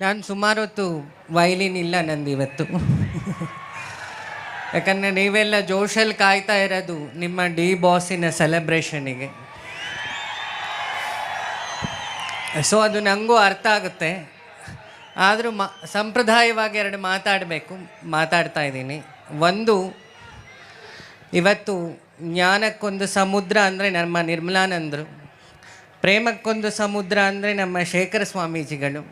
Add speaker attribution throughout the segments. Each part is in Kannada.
Speaker 1: ನಾನು ಸುಮಾರು ಹೊತ್ತು ವೈಲಿನ್ ಇಲ್ಲ ನಂದು ಇವತ್ತು. ಯಾಕಂದರೆ ನೀವೆಲ್ಲ ಜೋಶಲ್ಲಿ ಕಾಯ್ತಾ ಇರೋದು ನಿಮ್ಮ ಡಿ ಬಾಸಿನ ಸೆಲೆಬ್ರೇಷನಿಗೆ ಸೊ ಅದು ನನಗೂ ಅರ್ಥ ಆಗುತ್ತೆ. ಆದರೂ ಮಾ, ಸಂಪ್ರದಾಯವಾಗಿ ಎರಡು ಮಾತಾಡಬೇಕು, ಮಾತಾಡ್ತಾ ಇದ್ದೀನಿ. ಒಂದು, ಇವತ್ತು ಜ್ಞಾನಕ್ಕೊಂದು ಸಮುದ್ರ ಅಂದರೆ ನಮ್ಮ ನಿರ್ಮಲಾನಂದರು, ಪ್ರೇಮಕ್ಕೊಂದು ಸಮುದ್ರ ಅಂದರೆ ನಮ್ಮ ಶೇಖರ ಸ್ವಾಮೀಜಿಗಳು.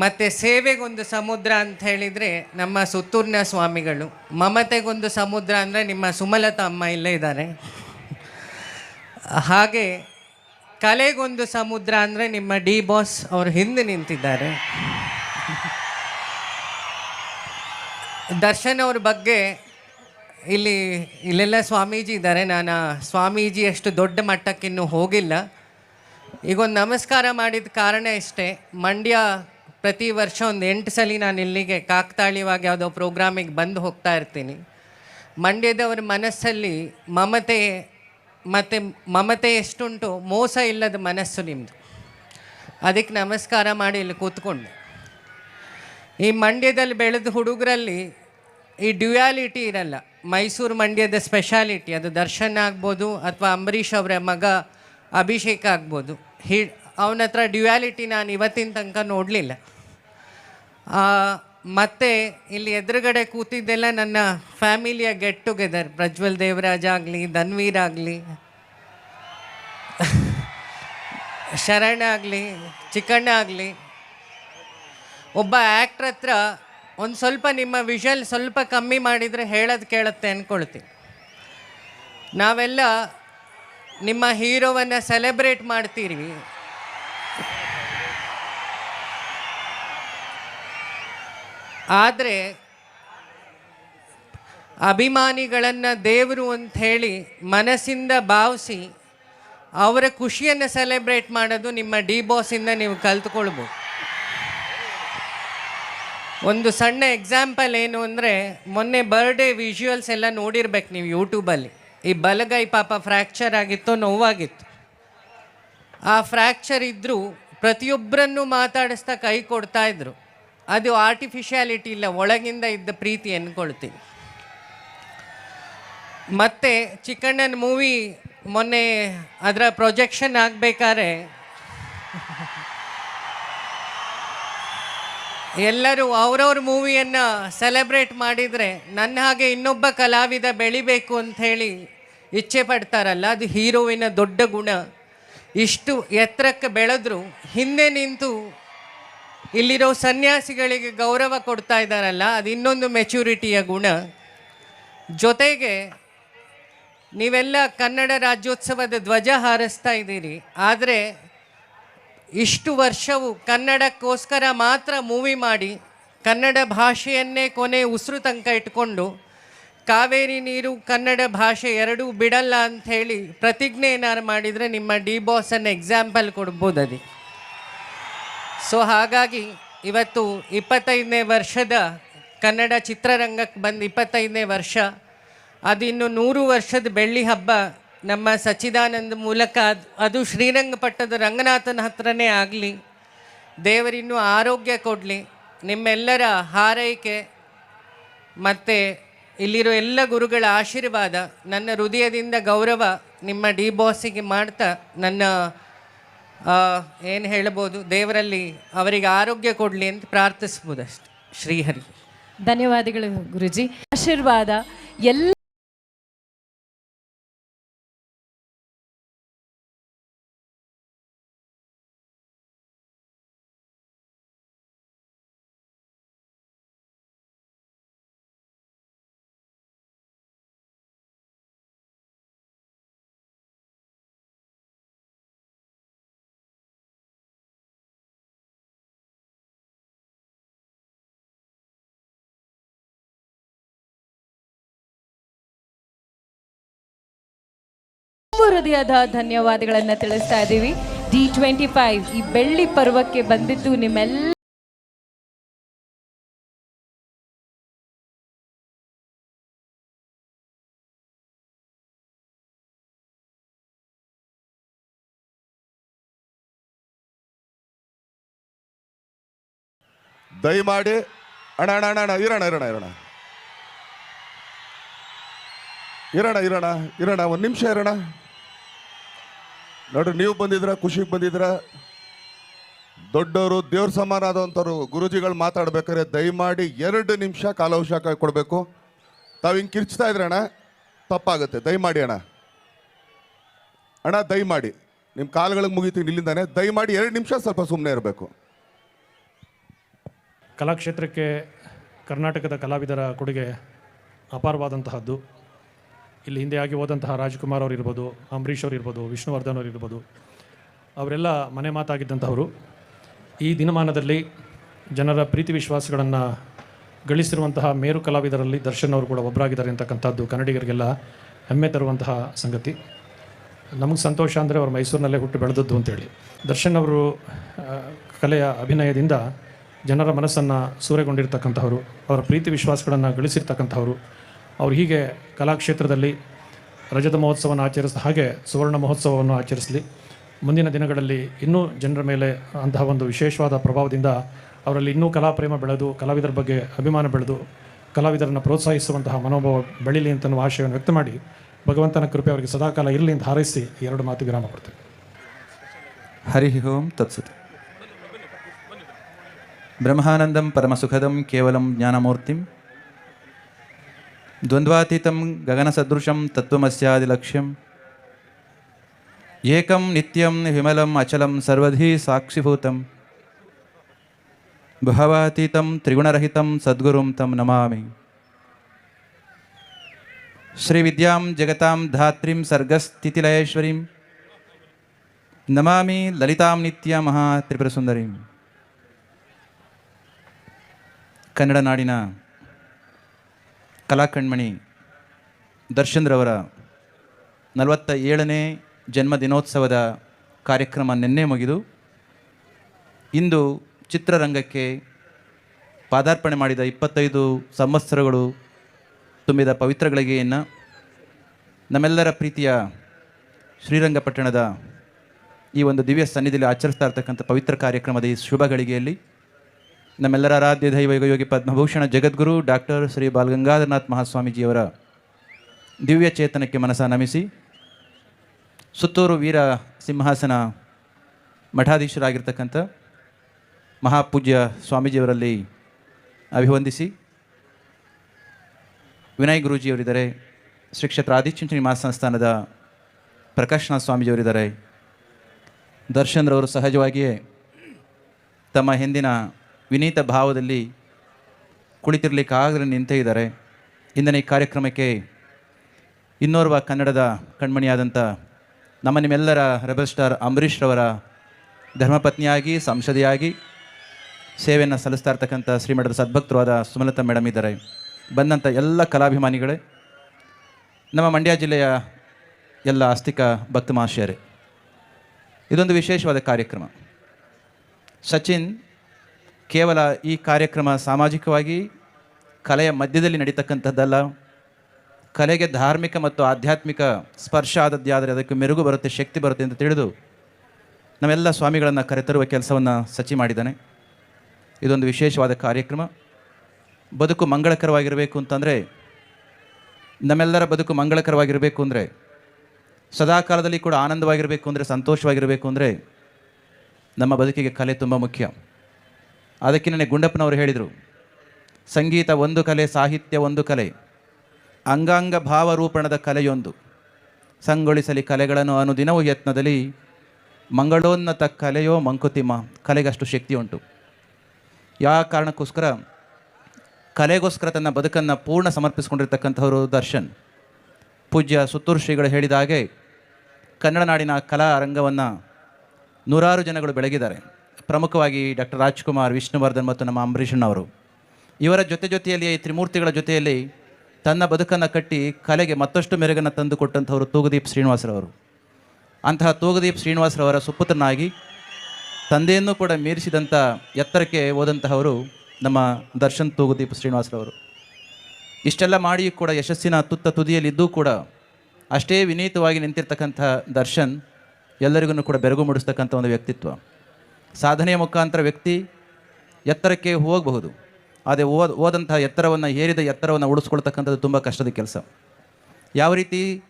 Speaker 1: ಮತ್ತು ಸೇವೆಗೊಂದು ಸಮುದ್ರ ಅಂತ ಹೇಳಿದರೆ ನಮ್ಮ ಸುತ್ತೂರಿನ ಸ್ವಾಮಿಗಳು, ಮಮತೆಗೊಂದು ಸಮುದ್ರ ಅಂದರೆ ನಿಮ್ಮ ಸುಮಲತಾ ಅಮ್ಮ ಇಲ್ಲೇ ಇದ್ದಾರೆ. ಹಾಗೆ ಕಲೆಗೊಂದು ಸಮುದ್ರ ಅಂದರೆ ನಿಮ್ಮ ಡಿ ಬಾಸ್ ಅವರು ಹಿಂದೆ ನಿಂತಿದ್ದಾರೆ. ದರ್ಶನ್ ಅವ್ರ ಬಗ್ಗೆ ಇಲ್ಲಿ, ಇಲ್ಲೆಲ್ಲ ಸ್ವಾಮೀಜಿ ಇದ್ದಾರೆ. ನಾನು ಸ್ವಾಮೀಜಿ ಅಷ್ಟು ದೊಡ್ಡ ಮಟ್ಟಕ್ಕಿನ್ನೂ ಹೋಗಿಲ್ಲ. ಈಗ ಒಂದು ನಮಸ್ಕಾರ ಮಾಡಿದ ಕಾರಣ ಇಷ್ಟೇ. ಮಂಡ್ಯ ಪ್ರತಿ ವರ್ಷ ಒಂದು ಎಂಟು ಸಲ ನಾನು ಇಲ್ಲಿಗೆ ಕಾಕ್ತಾಳೀಯವಾಗಿ ಯಾವುದೋ ಪ್ರೋಗ್ರಾಮಿಗೆ ಬಂದು ಹೋಗ್ತಾ ಇರ್ತೀನಿ. ಮಂಡ್ಯದವರ ಮನಸ್ಸಲ್ಲಿ ಮಮತೆ, ಮತ್ತು ಮಮತೆ ಎಷ್ಟುಂಟು ಮೋಸ ಇಲ್ಲದ ಮನಸ್ಸು ನಿಮ್ಮದು ಅದಕ್ಕೆ ನಮಸ್ಕಾರ ಮಾಡಿ ಇಲ್ಲಿ ಕೂತ್ಕೊಂಡೆ. ಈ ಮಂಡ್ಯದಲ್ಲಿ ಬೆಳೆದ ಹುಡುಗರಲ್ಲಿ ಈ ಡ್ಯುಯಾಲಿಟಿ ಇರಲ್ಲ. ಮೈಸೂರು ಮಂಡ್ಯದ ಸ್ಪೆಷಾಲಿಟಿ, ಅದು ದರ್ಶನ್ ಆಗ್ಬೋದು ಅಥವಾ ಅಂಬರೀಷ್ ಅವರ ಮಗ ಅಭಿಷೇಕ್ ಆಗ್ಬೋದು. ಹಿ ಅವನ ಹತ್ರ ಡ್ಯುಯಾಲಿಟಿ ನಾನು ಇವತ್ತಿನ ತನಕ ನೋಡಲಿಲ್ಲ. ಮತ್ತು ಇಲ್ಲಿ ಎದುರುಗಡೆ ಕೂತಿದ್ದೆಲ್ಲ ನನ್ನ ಫ್ಯಾಮಿಲಿಯ ಗೆಟ್ ಟುಗೆದರ್, ಪ್ರಜ್ವಲ್ ದೇವರಾಜ್ ಆಗಲಿ, ಧನ್ವೀರ್ ಆಗಲಿ, ಶರಣ ಆಗಲಿ, ಚಿಕ್ಕಣ್ಣ ಆಗಲಿ. ಒಬ್ಬ ಆ್ಯಕ್ಟ್ರ್ ಹತ್ರ ಒಂದು ಸ್ವಲ್ಪ ನಿಮ್ಮ ವಿಷಲ್ ಸ್ವಲ್ಪ ಕಮ್ಮಿ ಮಾಡಿದರೆ ಹೇಳೋದು ಕೇಳುತ್ತೆ ಅಂದ್ಕೊಳ್ತೀನಿ ನಾವೆಲ್ಲ ನಿಮ್ಮ ಹೀರೋವನ್ನು ಸೆಲೆಬ್ರೇಟ್ ಮಾಡ್ತೀರಿ. ಆದರೆ ಅಭಿಮಾನಿಗಳನ್ನು ದೇವರು ಅಂತ ಹೇಳಿ ಮನಸ್ಸಿಂದ ಭಾವಿಸಿ ಅವರ ಖುಷಿಯನ್ನು ಸೆಲೆಬ್ರೇಟ್ ಮಾಡೋದು ನಿಮ್ಮ ಡಿ ಬಾಸಿಂದ ನೀವು ಕಲ್ತ್ಕೊಳ್ಬೋದು. ಒಂದು ಸಣ್ಣ ಎಕ್ಸಾಂಪಲ್ ಏನು ಅಂದರೆ ಮೊನ್ನೆ ಬರ್ಡೇ ವಿಜುವಲ್ಸ್ ಎಲ್ಲ ನೋಡಿರ್ಬೇಕು ನೀವು ಯೂಟ್ಯೂಬಲ್ಲಿ. ಈ ಬಲಗೈ ಪಾಪ ಫ್ರ್ಯಾಕ್ಚರ್ ಆಗಿತ್ತು ನೋವಾಗಿತ್ತು. ಆ ಫ್ರ್ಯಾಕ್ಚರ್ ಇದ್ದರೂ ಪ್ರತಿಯೊಬ್ಬರನ್ನು ಮಾತಾಡಿಸ್ತಾ ಕೈ ಕೊಡ್ತಾ ಇದ್ರು. ಅದು ಆರ್ಟಿಫಿಷಿಯಾಲಿಟಿ ಇಲ್ಲ, ಒಳಗಿಂದ ಇದ್ದ ಪ್ರೀತಿ ಅಂದ್ಕೊಳ್ತೀನಿ ಮತ್ತು ಚಿಕ್ಕಣ್ಣನ ಮೂವಿ ಮೊನ್ನೆ ಅದರ ಪ್ರೊಜೆಕ್ಷನ್ ಆಗಬೇಕಾದ್ರೆ ಎಲ್ಲರೂ ಅವ್ರವ್ರ ಮೂವಿಯನ್ನು ಸೆಲೆಬ್ರೇಟ್ ಮಾಡಿದರೆ ನನ್ನ ಹಾಗೆ ಇನ್ನೊಬ್ಬ ಕಲಾವಿದ ಬೆಳಿಬೇಕು ಅಂತ ಹೇಳಿ ಇಚ್ಛೆ ಪಡ್ತಾರಲ್ಲ, ಅದು ಹೀರೋವಿನ ದೊಡ್ಡ ಗುಣ. ಇಷ್ಟು ಎತ್ತರಕ್ಕೆ ಬೆಳೆದ್ರು, ಹಿಂದೆ ನಿಂತು ಇಲ್ಲಿರೋ ಸನ್ಯಾಸಿಗಳಿಗೆ ಗೌರವ ಕೊಡ್ತಾ ಇದ್ದಾರಲ್ಲ, ಅದು ಇನ್ನೊಂದು ಮೆಚುರಿಟಿಯ ಗುಣ. ಜೊತೆಗೆ, ನೀವೆಲ್ಲ ಕನ್ನಡ ರಾಜ್ಯೋತ್ಸವದ ಧ್ವಜ ಹಾರಿಸ್ತಾ ಇದ್ದೀರಿ. ಆದರೆ, ಇಷ್ಟು ವರ್ಷವು ಕನ್ನಡಕ್ಕೋಸ್ಕರ ಮಾತ್ರ ಮೂವಿ ಮಾಡಿ, ಕನ್ನಡ ಭಾಷೆಯನ್ನೇ ಕೊನೆ ಉಸಿರು ತನಕ ಇಟ್ಕೊಂಡು, ಕಾವೇರಿ ನೀರು ಕನ್ನಡ ಭಾಷೆ ಎರಡೂ ಬಿಡಲ್ಲ ಅಂಥೇಳಿ ಪ್ರತಿಜ್ಞೆ ಏನಾರು ಮಾಡಿದರೆ ನಿಮ್ಮ ಡಿ ಬಾಸನ್ನು ಎಕ್ಸಾಂಪಲ್ ಕೊಡ್ಬೋದು ಅದಕ್ಕೆ ಸೊ ಹಾಗಾಗಿ ಇವತ್ತು ಇಪ್ಪತ್ತೈದನೇ ವರ್ಷದ ಕನ್ನಡ ಚಿತ್ರರಂಗಕ್ಕೆ ಬಂದು ಇಪ್ಪತ್ತೈದನೇ ವರ್ಷ ಅದಿನ್ನು ನೂರು ವರ್ಷದ ಬೆಳ್ಳಿ ಹಬ್ಬ ನಮ್ಮ ಸಚ್ಚಿದಾನಂದ ಮೂಲಕ. ಅದ್- ಶ್ರೀರಂಗಪಟ್ಟದ ರಂಗನಾಥನ ಹತ್ರನೇ ಆಗಲಿ ದೇವರಿನ್ನೂ ಆರೋಗ್ಯ ಕೊಡಲಿ, ನಿಮ್ಮೆಲ್ಲರ ಹಾರೈಕೆ ಮತ್ತು ಇಲ್ಲಿರೋ ಎಲ್ಲ ಗುರುಗಳ ಆಶೀರ್ವಾದ ನನ್ನ ಹೃದಯದಿಂದ ಗೌರವ ನಿಮ್ಮ ಡಿ ಬಾಸಿಗೆ ಮಾಡ್ತಾ ನನ್ನ ಏನು ಹೇಳಬಹುದು? ದೇವರಲ್ಲಿ ಅವರಿಗೆ ಆರೋಗ್ಯ ಕೊಡಲಿ ಅಂತ ಪ್ರಾರ್ಥಿಸ್ಬೋದು ಶ್ರೀ ಶ್ರೀಹರಿ.
Speaker 2: ಧನ್ಯವಾದಗಳು ಗುರುಜಿ. ಆಶೀರ್ವಾದ ಎಲ್ಲ ಹೃದಯದ ಧನ್ಯವಾದಗಳನ್ನ ತಿಳಿಸ್ತಾ ಇದ್ದೀವಿ. ಡಿ ಟ್ವೆಂಟಿ ಫೈವ್ ಈ ಬೆಳ್ಳಿ ಪರ್ವಕ್ಕೆ ಬಂದಿದ್ದು ನಿಮ್ಮೆಲ್ಲ
Speaker 3: ದಯಮಾಡಿ ಅಣ್ಣ ಅಣ್ಣ ಅಣ್ಣ ಅಣ್ಣ ಇರೋಣ ಇರೋಣ ಇರೋಣ ಇರೋಣ ಇರೋಣ ಇರೋಣ ಒಂದು ನಿಮಿಷ ಇರೋಣ ನೋಡ್ರಿ, ನೀವು ಬಂದಿದ್ರ, ಖುಷಿಗೆ ಬಂದಿದ್ರ. ದೊಡ್ಡವರು ದೇವ್ರ ಸಮಾನ ಆದಂಥವ್ರು ಗುರುಜಿಗಳು ಮಾತಾಡ್ಬೇಕಾದ್ರೆ ದಯಮಾಡಿ ಎರಡು ನಿಮಿಷ ಕಾಲಾವಕಾಶ ಕೊಡಬೇಕು. ತಾವು ಹಿಂಗೆ ಕಿರ್ಚ್ತಾ ಅಣ್ಣ, ತಪ್ಪಾಗುತ್ತೆ. ದಯಮಾಡಿ ಅಣ್ಣ. ಅಣ್ಣ, ದಯಮಾಡಿ. ನಿಮ್ಮ ಕಾಲುಗಳಿಗೆ ಮುಗಿತೀನಿ ಇಲ್ಲಿಂದಾನೆ. ದಯಮಾಡಿ ಎರಡು ನಿಮಿಷ ಸ್ವಲ್ಪ ಸುಮ್ಮನೆ ಇರಬೇಕು.
Speaker 4: ಕಲಾಕ್ಷೇತ್ರಕ್ಕೆ ಕರ್ನಾಟಕದ ಕಲಾವಿದರ ಕೊಡುಗೆ ಅಪಾರವಾದಂತಹದ್ದು. ಇಲ್ಲಿ ಹಿಂದೆ ಆಗಿ ಹೋದಂತಹ ರಾಜ್ಕುಮಾರ್ ಅವರು ಇರ್ಬೋದು, ಅಂಬರೀಷ್ ಅವರು ಇರ್ಬೋದು, ವಿಷ್ಣುವರ್ಧನ್ ಅವರು ಇರ್ಬೋದು, ಅವರೆಲ್ಲ ಮನೆ ಮಾತಾಗಿದ್ದಂಥವರು ಈ ದಿನಮಾನದಲ್ಲಿ ಜನರ ಪ್ರೀತಿ ವಿಶ್ವಾಸಗಳನ್ನು ಗಳಿಸಿರುವಂತಹ ಮೇರು ಕಲಾವಿದರಲ್ಲಿ ದರ್ಶನ್ ಅವರು ಕೂಡ ಒಬ್ಬರಾಗಿದ್ದಾರೆ ಅಂತಕ್ಕಂಥದ್ದು ಕನ್ನಡಿಗರಿಗೆಲ್ಲ ಹೆಮ್ಮೆ ತರುವಂತಹ ಸಂಗತಿ. ನಮಗೆ ಸಂತೋಷ ಅಂದರೆ ಅವರು ಮೈಸೂರಿನಲ್ಲೇ ಹುಟ್ಟು ಬೆಳೆದದ್ದು ಅಂತೇಳಿ. ದರ್ಶನ್ ಅವರು ಕಲೆಯ ಅಭಿನಯದಿಂದ ಜನರ ಮನಸ್ಸನ್ನು ಸೂರೆಗೊಂಡಿರ್ತಕ್ಕಂಥವರು, ಅವರ ಪ್ರೀತಿ ವಿಶ್ವಾಸಗಳನ್ನು ಗಳಿಸಿರ್ತಕ್ಕಂಥವರು ಅವರು ಹೀಗೆ ಕಲಾಕ್ಷೇತ್ರದಲ್ಲಿ ರಜತ ಮಹೋತ್ಸವವನ್ನು ಆಚರಿಸಿದ ಹಾಗೆ ಸುವರ್ಣ ಮಹೋತ್ಸವವನ್ನು ಆಚರಿಸಲಿ. ಮುಂದಿನ ದಿನಗಳಲ್ಲಿ ಇನ್ನೂ ಜನರ ಮೇಲೆ ಅಂತಹ ಒಂದು ವಿಶೇಷವಾದ ಪ್ರಭಾವದಿಂದ ಅವರಲ್ಲಿ ಇನ್ನೂ ಕಲಾಪ್ರೇಮ ಬೆಳೆದು, ಕಲಾವಿದರ ಬಗ್ಗೆ ಅಭಿಮಾನ ಬೆಳೆದು, ಕಲಾವಿದರನ್ನು ಪ್ರೋತ್ಸಾಹಿಸುವಂತಹ ಮನೋಭಾವ ಬೆಳೀಲಿ ಅಂತ ಆಶಯವನ್ನು ವ್ಯಕ್ತ ಮಾಡಿ, ಭಗವಂತನ ಕೃಪೆ ಅವರಿಗೆ ಸದಾಕಾಲ ಇರಲಿ ಅಂತ ಹಾರೈಸಿ ಎರಡು ಮಾತು ವಿರಾಮ ಕೊಡ್ತೇವೆ
Speaker 5: ಹರಿ ಓಂ ತತ್ಸತ್. ಬ್ರಹ್ಮಾನಂದಂ ಪರಮಸುಖದಂ ಕೇವಲಂ ಜ್ಞಾನಮೂರ್ತಿಂ ದ್ವಂದ್ವಾತೀತಂ ಗಗನಸದೃಶಂ ತತ್ವಮಸ್ಯಾದಿಲಕ್ಷ್ಯಂ ಏಕಂ ನಿತ್ಯಂ ವಿಮಲಂ ಅಚಲಂ ಸರ್ವಧಿ ಸಾಕ್ಷಿಭೂತಂ ಭಾವಾತೀತಂ ತ್ರಿಗುಣರಹಿತಂ ಸದ್ಗುರುಂ ತಂ ನಮಾಮಿ ಶ್ರೀವಿದ್ಯಾಂ ಜಗತಾಂ ಧಾತ್ರಿಂ ಸರ್ಗಸ್ಥಿತಿಲಯೇಶ್ವರೀಂ ನಮಾಮಿ ಲಲಿತಾಂ ನಿತ್ಯ ಮಹಾ ತ್ರಿಪುರ ಸುಂದರಿ ಕನ್ನಡ ನಾಡಿನ ಕಲಾಕಣ್ಮಣಿ ದರ್ಶನ್ರವರ ನಲವತ್ತ ಏಳನೇ ಜನ್ಮ ದಿನೋತ್ಸವದ ಕಾರ್ಯಕ್ರಮ ನಿನ್ನೆ ಮುಗಿದು ಇಂದು ಚಿತ್ರರಂಗಕ್ಕೆ ಪಾದಾರ್ಪಣೆ ಮಾಡಿದ ಇಪ್ಪತ್ತೈದು ಸಂವತ್ಸರಗಳು ತುಂಬಿದ ಪವಿತ್ರ ಗಳಿಗೆಯನ್ನು ನಮ್ಮೆಲ್ಲರ ಪ್ರೀತಿಯ ಶ್ರೀರಂಗಪಟ್ಟಣದ ಈ ಒಂದು ದಿವ್ಯ ಸನ್ನಿಧಿಯಲ್ಲಿ ಆಚರಿಸ್ತಾ ಇರ್ತಕ್ಕಂಥ ಪವಿತ್ರ ಕಾರ್ಯಕ್ರಮದ ಈ ಶುಭ ಗಳಿಗೆಯಲ್ಲಿ ನಮ್ಮೆಲ್ಲರ ಆರಾಧ್ಯ ದೈವ ಯೋಗಿ ಪದ್ಮಭೂಷಣ ಜಗದ್ಗುರು ಡಾಕ್ಟರ್ ಶ್ರೀ ಬಾಲಗಂಗಾಧರನಾಥ್ ಮಹಾಸ್ವಾಮೀಜಿಯವರ ದಿವ್ಯ ಚೇತನಕ್ಕೆ ಮನಸ ನಮಿಸಿ ಸುತ್ತೂರು ವೀರ ಸಿಂಹಾಸನ ಮಠಾಧೀಶರಾಗಿರ್ತಕ್ಕಂಥ ಮಹಾಪೂಜ್ಯ ಸ್ವಾಮೀಜಿಯವರಲ್ಲಿ ಅಭಿವಂದಿಸಿ ವಿನಯ್ ಗುರೂಜಿಯವರಿದ್ದಾರೆ, ಶ್ರೀ ಕ್ಷೇತ್ರ ಆದಿಚುಂಚನಿ ಮಹಾಸಂಸ್ಥಾನದ ಪ್ರಕಾಶ್ನಾಥ್ ಸ್ವಾಮೀಜಿಯವರಿದ್ದಾರೆ. ದರ್ಶನ್ರವರು ಸಹಜವಾಗಿಯೇ ತಮ್ಮ ಹಿಂದಿನ ವಿನೀತ ಭಾವದಲ್ಲಿ ಕುಳಿತಿರ್ಲಿಕ್ಕಾಗದೆ ನಿಂತೇ ಇದ್ದಾರೆ. ಇಂದಿನ ಈ ಕಾರ್ಯಕ್ರಮಕ್ಕೆ ಇನ್ನೋರ್ವ ಕನ್ನಡದ ಕಣ್ಮಣಿಯಾದಂಥ ನಮ್ಮ ನಿಮ್ಮೆಲ್ಲರ ರೆಬಲ್ ಸ್ಟಾರ್ ಅಂಬರೀಷ್ ರವರ ಧರ್ಮಪತ್ನಿಯಾಗಿ, ಸಂಸದೆಯಾಗಿ ಸೇವೆಯನ್ನು ಸಲ್ಲಿಸ್ತಾ ಇರ್ತಕ್ಕಂಥ ಶ್ರೀಮಠದ ಸದ್ಭಕ್ತರಾದ ಸುಮಲತಾ ಮೇಡಮ್ ಇದ್ದಾರೆ. ಬಂದಂಥ ಎಲ್ಲ ಕಲಾಭಿಮಾನಿಗಳೇ, ನಮ್ಮ ಮಂಡ್ಯ ಜಿಲ್ಲೆಯ ಎಲ್ಲ ಆಸ್ತಿಕ ಭಕ್ತ ಮಹಾಶಯರೇ ಇದೊಂದು ವಿಶೇಷವಾದ ಕಾರ್ಯಕ್ರಮ. ಸಚಿನ್ ಕೇವಲ ಈ ಕಾರ್ಯಕ್ರಮ ಸಾಮಾಜಿಕವಾಗಿ ಕಲೆಯ ಮಧ್ಯದಲ್ಲಿ ನಡೀತಕ್ಕಂಥದ್ದಲ್ಲ. ಕಲೆಗೆ ಧಾರ್ಮಿಕ ಮತ್ತು ಆಧ್ಯಾತ್ಮಿಕ ಸ್ಪರ್ಶ ಆದದ್ದಾದರೆ ಅದಕ್ಕೆ ಮೆರುಗು ಬರುತ್ತೆ, ಶಕ್ತಿ ಬರುತ್ತೆ ಅಂತ ತಿಳಿದು ನಾವೆಲ್ಲ ಸ್ವಾಮಿಗಳನ್ನು ಕರೆತರುವ ಕೆಲಸವನ್ನು ಸಚಿ ಮಾಡಿದ್ದಾನೆ. ಇದೊಂದು ವಿಶೇಷವಾದ ಕಾರ್ಯಕ್ರಮ. ಬದುಕು ಮಂಗಳಕರವಾಗಿರಬೇಕು ಅಂತಂದರೆ, ನಮ್ಮೆಲ್ಲರ ಬದುಕು ಮಂಗಳಕರವಾಗಿರಬೇಕು ಅಂದರೆ, ಸದಾಕಾಲದಲ್ಲಿ ಕೂಡ ಆನಂದವಾಗಿರಬೇಕು ಅಂದರೆ, ಸಂತೋಷವಾಗಿರಬೇಕು ಅಂದರೆ, ನಮ್ಮ ಬದುಕಿಗೆ ಕಲೆ ತುಂಬ ಮುಖ್ಯ. ಅದಕ್ಕೆ ನನಗೆ ಗುಂಡಪ್ಪನವರು ಹೇಳಿದರು, ಸಂಗೀತ ಒಂದು ಕಲೆ, ಸಾಹಿತ್ಯ ಒಂದು ಕಲೆ. ಅಂಗಾಂಗ ಭಾವರೂಪಣದ ಕಲೆಯೊಂದು. ಸಂಗೊಳಿಸಲಿ ಕಲೆಗಳನ್ನು ಅನುದಿನವೂ ಯತ್ನದಲ್ಲಿ. ಮಂಗಳೋನ್ನತ ಕಲೆಯೋ ಮಂಕುತಿಮ್ಮ, ಕಲೆಗಷ್ಟು ಶಕ್ತಿ ಉಂಟು ಯಾವ ಕಾರಣಕ್ಕೋಸ್ಕರ ಕಲೆಗೋಸ್ಕರ ತನ್ನ ಬದುಕನ್ನು ಪೂರ್ಣ ಸಮರ್ಪಿಸಿಕೊಂಡಿರ್ತಕ್ಕಂಥವರು ದರ್ಶನ್. ಪೂಜ್ಯ ಸುತ್ತೂರು ಶ್ರೀಗಳು ಹೇಳಿದ ಹಾಗೆ ಕನ್ನಡ ನಾಡಿನ ಕಲಾ ರಂಗವನ್ನು ನೂರಾರು ಜನಗಳು ಬೆಳಗಿದ್ದಾರೆ. ಪ್ರಮುಖವಾಗಿ ಡಾಕ್ಟರ್ ರಾಜ್ಕುಮಾರ್, ವಿಷ್ಣುವರ್ಧನ್ ಮತ್ತು ನಮ್ಮ ಅಂಬರೀಷಣ್ಣವರು ಇವರ ಜೊತೆ ಜೊತೆಯಲ್ಲಿ ಈ ತ್ರಿಮೂರ್ತಿಗಳ ಜೊತೆಯಲ್ಲಿ ತನ್ನ ಬದುಕನ್ನು ಕಟ್ಟಿ ಕಲೆಗೆ ಮತ್ತಷ್ಟು ಮೆರುಗನ್ನು ತಂದು ಕೊಟ್ಟಂಥವರು ತೂಗುದೀಪ್ ಶ್ರೀನಿವಾಸರವರು. ಅಂತಹ ತೂಗುದೀಪ್ ಶ್ರೀನಿವಾಸರವರ ಸುಪುತ್ರನಾಗಿ, ತಂದೆಯನ್ನು ಕೂಡ ಮೀರಿಸಿದಂಥ ಎತ್ತರಕ್ಕೆ ಹೋದಂತಹವರು ನಮ್ಮ ದರ್ಶನ್ ತೂಗುದೀಪ್ ಶ್ರೀನಿವಾಸರವರು. ಇಷ್ಟೆಲ್ಲ ಮಾಡಿ ಕೂಡ ಯಶಸ್ಸಿನ ತುತ್ತ ತುದಿಯಲ್ಲಿದ್ದೂ ಕೂಡ ಅಷ್ಟೇ ವಿನೀತವಾಗಿ ನಿಂತಿರ್ತಕ್ಕಂಥ ದರ್ಶನ್ ಎಲ್ಲರಿಗೂ ಕೂಡ ಬೆರಗು ಮೂಡಿಸ್ತಕ್ಕಂಥ ಒಂದು ವ್ಯಕ್ತಿತ್ವ. ಸಾಧನೆಯ ಮುಖಾಂತರ ವ್ಯಕ್ತಿ ಎತ್ತರಕ್ಕೆ ಹೋಗಬಹುದು. ಆದರೆ ಓದ್, ಓದಂತಹ ಎತ್ತರವನ್ನು ಏರಿದ ಎತ್ತರವನ್ನು ಉಳಿಸ್ಕೊಳ್ತಕ್ಕಂಥದ್ದು ತುಂಬ ಕಷ್ಟದ ಕೆಲಸ. ಯಾವ ರೀತಿ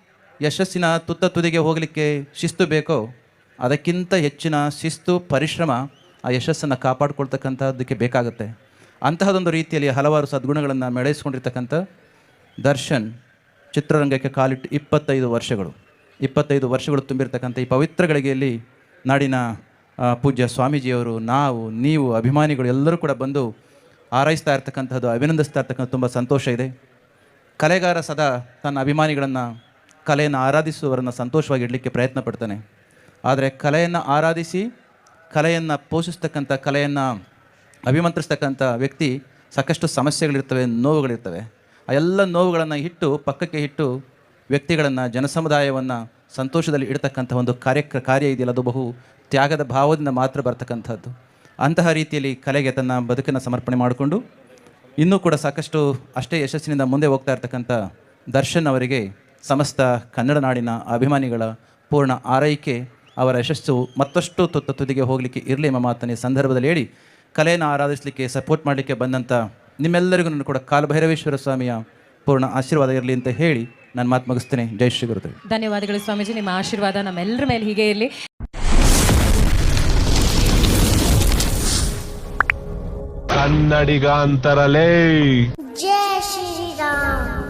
Speaker 5: ಯಶಸ್ಸಿನ ತುತ್ತ ತುದಿಗೆ ಹೋಗಲಿಕ್ಕೆ ಶಿಸ್ತು ಬೇಕೋ ಅದಕ್ಕಿಂತ ಹೆಚ್ಚಿನ ಶಿಸ್ತು, ಪರಿಶ್ರಮ ಆ ಯಶಸ್ಸನ್ನು ಕಾಪಾಡಿಕೊಳ್ತಕ್ಕಂಥದ್ದಕ್ಕೆ ಬೇಕಾಗುತ್ತೆ. ಅಂತಹದೊಂದು ರೀತಿಯಲ್ಲಿ ಹಲವಾರು ಸದ್ಗುಣಗಳನ್ನು ಮೆಳೆಸ್ಕೊಂಡಿರ್ತಕ್ಕಂಥ ದರ್ಶನ್ ಚಿತ್ರರಂಗಕ್ಕೆ ಕಾಲಿಟ್ಟು ಇಪ್ಪತ್ತೈದು ವರ್ಷಗಳು. ಇಪ್ಪತ್ತೈದು ವರ್ಷಗಳು ತುಂಬಿರ್ತಕ್ಕಂಥ ಈ ಪವಿತ್ರ ಗಳಿಗೆಯಲ್ಲಿ ನಾಡಿನ ಪೂಜ್ಯ ಸ್ವಾಮೀಜಿಯವರು, ನಾವು, ನೀವು, ಅಭಿಮಾನಿಗಳು ಎಲ್ಲರೂ ಕೂಡ ಬಂದು ಆರೈಸ್ತಾ ಇರ್ತಕ್ಕಂಥದ್ದು ಅಭಿನಂದಿಸ್ತಾ ಇರ್ತಕ್ಕಂಥ ತುಂಬ ಸಂತೋಷ ಇದೆ. ಕಲೆಗಾರ ಸದಾ ತನ್ನ ಅಭಿಮಾನಿಗಳನ್ನು, ಕಲೆಯನ್ನು ಆರಾಧಿಸುವವರನ್ನು ಸಂತೋಷವಾಗಿ ಇಡಲಿಕ್ಕೆ ಪ್ರಯತ್ನ ಪಡ್ತಾನೆ. ಆದರೆ ಕಲೆಯನ್ನು ಆರಾಧಿಸಿ, ಕಲೆಯನ್ನು ಪೋಷಿಸ್ತಕ್ಕಂಥ, ಕಲೆಯನ್ನು ಅಭಿಮಂತ್ರಿಸ್ತಕ್ಕಂಥ ವ್ಯಕ್ತಿ ಸಾಕಷ್ಟು ಸಮಸ್ಯೆಗಳಿರ್ತವೆ, ನೋವುಗಳಿರ್ತವೆ. ಆ ಎಲ್ಲ ನೋವುಗಳನ್ನು ಇಟ್ಟು ಪಕ್ಕಕ್ಕೆ ಇಟ್ಟು ವ್ಯಕ್ತಿಗಳನ್ನು, ಜನಸಮುದಾಯವನ್ನು ಸಂತೋಷದಲ್ಲಿ ಇಡತಕ್ಕಂಥ ಒಂದು ಕಾರ್ಯ ಕಾರ್ಯ ಇದೆಯಲ್ಲ, ಅದು ಬಹು ತ್ಯಾಗದ ಭಾವದಿಂದ ಮಾತ್ರ ಬರ್ತಕ್ಕಂಥದ್ದು ಅಂತಹ ರೀತಿಯಲ್ಲಿ ಕಲೆಗೆ ತನ್ನ ಬದುಕನ್ನು ಸಮರ್ಪಣೆ ಮಾಡಿಕೊಂಡು, ಇನ್ನೂ ಕೂಡ ಸಾಕಷ್ಟು ಅಷ್ಟೇ ಯಶಸ್ಸಿನಿಂದ ಮುಂದೆ ಹೋಗ್ತಾ ಇರ್ತಕ್ಕಂಥ ದರ್ಶನ್ ಅವರಿಗೆ ಸಮಸ್ತ ಕನ್ನಡ ನಾಡಿನ ಅಭಿಮಾನಿಗಳ ಪೂರ್ಣ ಆರೈಕೆ, ಅವರ ಯಶಸ್ಸು ಮತ್ತಷ್ಟು ತುತ್ತ ತುದಿಗೆ ಹೋಗಲಿಕ್ಕೆ ಇರಲಿ ಎಂಬ ಮಾತನ್ನ ಸಂದರ್ಭದಲ್ಲಿ ಹೇಳಿ, ಕಲೆಯನ್ನು ಆರಾಧಿಸಲಿಕ್ಕೆ, ಸಪೋರ್ಟ್ ಮಾಡಲಿಕ್ಕೆ ಬಂದಂಥ ನಿಮ್ಮೆಲ್ಲರಿಗೂ ನಾನು ಕೂಡ ಕಾಲಭೈರವೇಶ್ವರ ಸ್ವಾಮಿಯ ಪೂರ್ಣ ಆಶೀರ್ವಾದ ಇರಲಿ ಅಂತ ಹೇಳಿ ನನ್ನ ಮಾತು ಮುಗಿಸ್ತೀನಿ. ಜೈ ಶ್ರೀ ಗುರುದೇವ್.
Speaker 2: ಧನ್ಯವಾದಗಳು ಸ್ವಾಮೀಜಿ. ನಿಮ್ಮ ಆಶೀರ್ವಾದ ನಮ್ಮೆಲ್ಲರ ಮೇಲೆ ಹೀಗೆ ಇರಲಿ.
Speaker 6: ಕನ್ನಡಿಗ ಅಂತರಲೇ
Speaker 7: ಜಯ ಶ್ರೀರಾಮ್.